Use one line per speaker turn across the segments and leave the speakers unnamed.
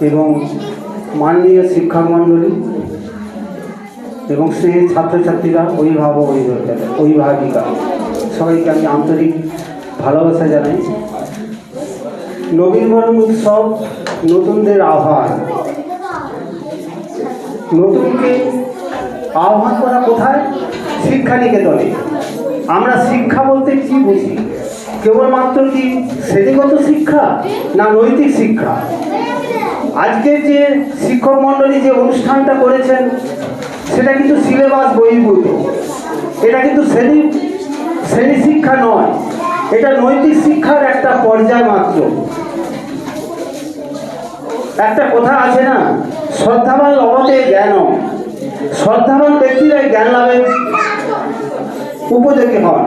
এবং মাননীয় শিক্ষক মণ্ডলী এবং সে ছাত্রছাত্রীরা, অভিভাবক অভিভাবিকা অভিভাবিকা, সবাইকে আমি আন্তরিক ভালোবাসা জানাই। নবীনবরণ উৎসব নতুনদের আহ্বান। নতুনকে আহ্বান করা কোথায়? শিক্ষা নিকেতনে আমরা শিক্ষা বলতে কি বুঝি? কেবলমাত্র কি শ্রেণীগত শিক্ষা না নৈতিক শিক্ষা? আজকে যে শিক্ষক মণ্ডলী যে অনুষ্ঠানটা করেছেন, সেটা কিন্তু সিলেবাস বহির্ভূত। এটা কিন্তু শ্রেণি শ্রেণি শিক্ষা নয়, এটা নৈতিক শিক্ষার একটা পর্যায় মাত্র। একটা কথা আছে না, শ্রদ্ধাবান লবতে জ্ঞান শ্রদ্ধাবান ব্যক্তিরাই জ্ঞান লাভের উপযোগী হন।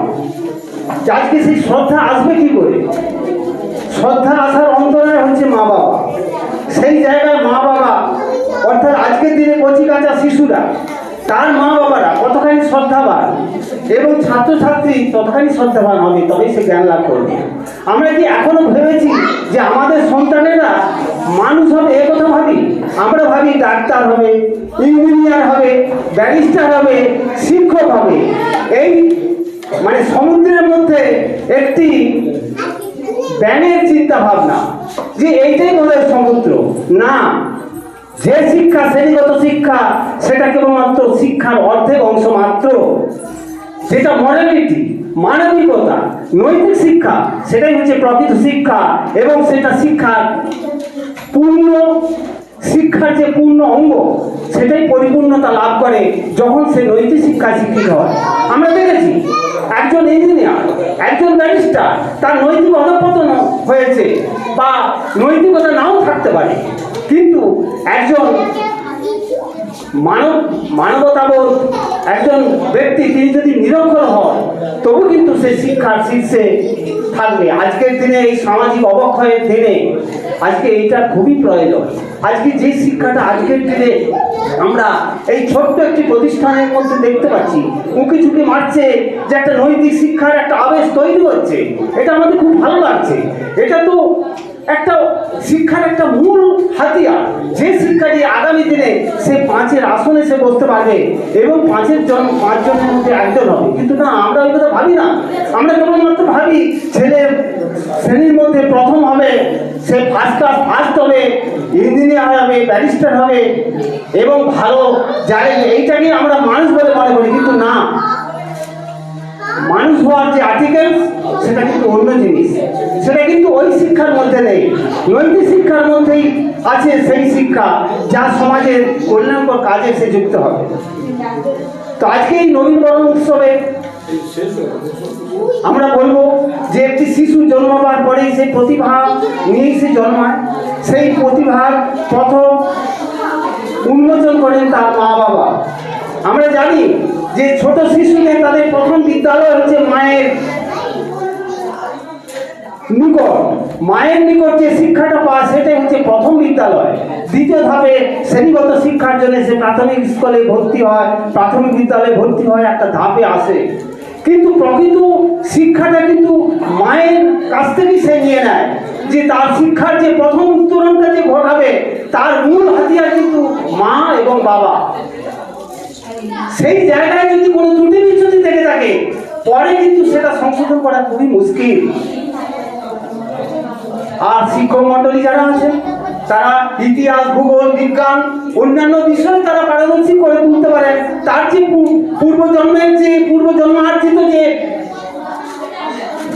আজকে সেই শ্রদ্ধা আসবে কি করে? শ্রদ্ধা আসার অন্তরায় হচ্ছে মা বাবা সেই জায়গায় মা বাবা অর্থাৎ আজকের দিনে কচি কাঁচা শিশুরা, তার মা বাবারা কতখানি শ্রদ্ধাবান এবং ছাত্রছাত্রী ততখানি শ্রদ্ধাবান হবে, তবেই সে জ্ঞান লাভ করবে। আমরা কি এখনও ভেবেছি যে আমাদের সন্তানেরা মানুষ হবে এ কথা ভাবি? আমরা ভাবি ডাক্তার হবে, ইঞ্জিনিয়ার হবে, ব্যারিস্টার হবে, শিক্ষক হবে। এই মানে সমুদ্রের মধ্যে একটি ব্যানের চিন্তা ভাবনা যে এইটাই বোধহয় সমুদ্র। না যে শিক্ষা শ্রেণীগত শিক্ষা, সেটা কেবলমাত্র শিক্ষার অর্ধেক অংশ মাত্র। যেটা মরালিটি মানবিকতা, নৈতিক শিক্ষা, সেটাই হচ্ছে প্রকৃত শিক্ষা এবং সেটা শিক্ষার পূর্ণ, শিক্ষার যে পূর্ণ অঙ্গ, সেটাই পরিপূর্ণতা লাভ করে যখন সে নৈতিক শিক্ষায় শিক্ষিত হয়। আমরা দেখেছি, একজন ইঞ্জিনিয়ার একজন ব্যারিস্টার তার নৈতিক অধপতন হয়েছে বা নৈতিকতা নাও থাকতে পারে। কিন্তু একজন মানব, মানবতাবোধ একজন ব্যক্তি তিনি যদি নিরক্ষর হন, তবু কিন্তু সে শিক্ষার শীর্ষে থাকবে। আজকের দিনে এই সামাজিক অবক্ষয়ের দিনে আজকে এইটা খুবই প্রয়োজন। আজকে যে শিক্ষাটা আজকের দিনে আমরা এই ছোট্ট একটি প্রতিষ্ঠানের মধ্যে দেখতে পাচ্ছি, উঁকি ঝুঁকি মারছে, যে একটা নৈতিক শিক্ষার একটা আবেশ তৈরি হচ্ছে। এটা আমাদের খুব ভালো লাগছে। এটা তো একটা শিক্ষার একটা মূল হাতিয়ার। যে শিক্ষাটি আগামী দিনে সে পাঁচের আসনে সে বসতে পারবে এবং পাঁচের জন পাঁচ জনের মধ্যে একজন হবে। কিন্তু না, আমরা ওই কথা ভাবি না। আমরা কেবলমাত্র ভাবি, ছেলে শ্রেণির মধ্যে প্রথম হবে, সে ফার্স্ট ক্লাস ফার্স্ট হবে ইঞ্জিনিয়ার হবে ব্যারিস্টার হবে এবং ভালো যাই এইটাকে আমরা মানুষ বলে মনে করি। কিন্তু না, মানুষ হওয়ার যে আর্টিকেল সেটা কিন্তু অন্য জিনিস। সেটা কিন্তু ওই শিক্ষার মধ্যে নৈতিক শিক্ষার মধ্যেই আছে সেই শিক্ষা যা সমাজের কল্যাণকর কাজে সে যুক্ত হবে। তো আজকে এই নবীনবরণ উৎসবে আমরা বলব যে একটি শিশু জন্মাবার পরেই সেই প্রতিভা নিয়েই সে জন্মায়। সেই প্রতিভার প্রথম উন্মোচন করেন তার মা বাবা আমরা জানি যে ছোট শিশুদের তাদের প্রথম বিদ্যালয় হচ্ছে মায়ের নিকট, মায়ের নিকট যে শিক্ষাটা পায় সেটাই হচ্ছে প্রথম বিদ্যালয়। দ্বিতীয় ধাপে শ্রেণীগত শিক্ষার জন্য সে প্রাথমিক স্কুলে ভর্তি হয়, প্রাথমিক বিদ্যালয়ে ভর্তি হয় একটা ধাপে আসে। কিন্তু প্রকৃত শিক্ষাটা কিন্তু মায়ের কাছ থেকেই সে নিয়ে নেয় যে তার শিক্ষার যে প্রথম উত্তরণটা যে ঘটাবে, তার মূল হাতিয়ার কিন্তু মা এবং বাবা। সেই জায়গায় যদি কোনো ত্রুটি বিচ্যুতি থেকে থাকে, পরে কিন্তু সেটা সংশোধন করা খুবই মুশকিল। আর শিক্ষক মন্ডলী যারা আছে, তারা ইতিহাস, ভূগোল, বিজ্ঞান, অন্যান্য বিষয়ে তারা পারদর্শী করে তুলতে পারে। তার যে পূর্বজন্মের যে, পূর্বজন্মার্জিত যে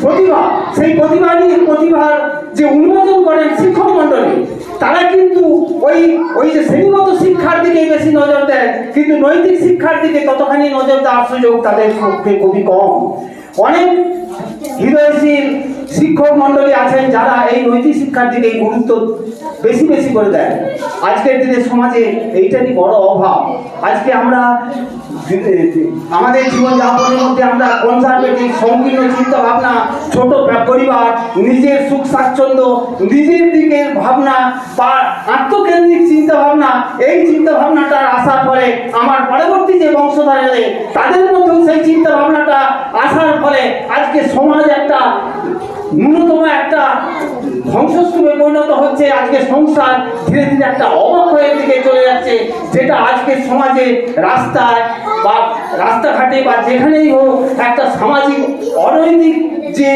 প্রতিভা, সেই প্রতিভা নিয়ে, প্রতিভার যে উন্মোচন করেন শিক্ষক মন্ডলী, তারা কিন্তু ওই ওই যে শ্রেণীগত শিক্ষার দিকে বেশি নজর দেয়, কিন্তু নৈতিক শিক্ষার দিকে ততখানি নজর দেওয়ার সুযোগ তাদের পক্ষে খুবই কম। অনেক হৃদয়শীল শিক্ষক মন্ডলী আছেন যারা এই নৈতিক শিক্ষার দিকে গুরুত্ব বেশি বেশি করে দেয়। আজকের দিনে সমাজে এইটারই বড় অভাব। আজকে আমরা, আমাদের জীবনযাপনের মধ্যে আমরা কনজারভেটিভ সংকীর্ণ চিন্তা ভাবনা ছোট পরিবার, নিজের সুখ স্বাচ্ছন্দ্য, নিজের দিকের ভাবনা বা আত্মকেন্দ্রিক চিন্তা ভাবনা এই চিন্তা ভাবনাটার আসার ফলে আমার পরবর্তী যে বংশধর তাদের মধ্যেও সেই চিন্তা ভাবনাটা আসার ফলে আজকে সমাজ একটা ন্যূনতম একটা ধ্বংসস্তূপে পরিণত হচ্ছে। আজকে সংসার ধীরে ধীরে একটা অবক্ষয়ের দিকে চলে যাচ্ছে, যেটা আজকে সমাজে রাস্তায় বা রাস্তাঘাটে বা যেখানেই হোক একটা সামাজিক অনৈতিক যে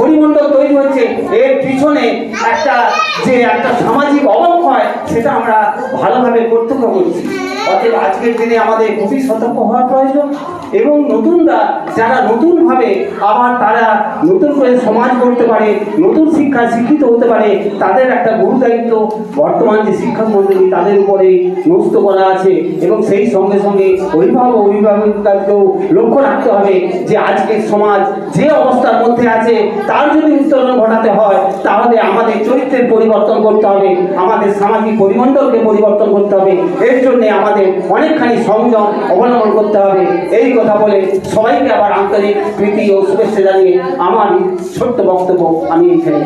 পরিমণ্ডল তৈরি হচ্ছে, এর পিছনে একটা যে একটা সামাজিক অবক্ষয় সেটা আমরা ভালোভাবে প্রত্যক্ষ করছি। অতএব আজকের দিনে আমাদের খুবই সতর্ক হওয়া প্রয়োজন এবং নতুনরা যারা নতুনভাবে আবার তারা নতুন করে সমাজ করতে পারে, নতুন শিক্ষায় শিক্ষিত হতে পারে, তাদের একটা গুরু দায়িত্ব বর্তমান যে শিক্ষক মন্ডলী তাদের উপরে ন্যস্ত করা আছে এবং সেই সঙ্গে সঙ্গে অভিভাবক অভিভাবকদেরকেও লক্ষ্য রাখতে হবে যে আজকের সমাজ যে অবস্থার মধ্যে আছে, তার যদি উত্তরণ ঘটাতে চরিত্রের পরিবর্তন করতে হবে, আমাদের সামাজিক পরিমণ্ডলকে পরিবর্তন করতে হবে, এর জন্যে আমাদের অনেকখানি সংযম অবলম্বন করতে হবে এই কথা বলে সবাইকে আবার আন্তরিক প্রীতি ও শুভেচ্ছা জানিয়ে আমার ছোট্ট বক্তব্য আমি এখানে।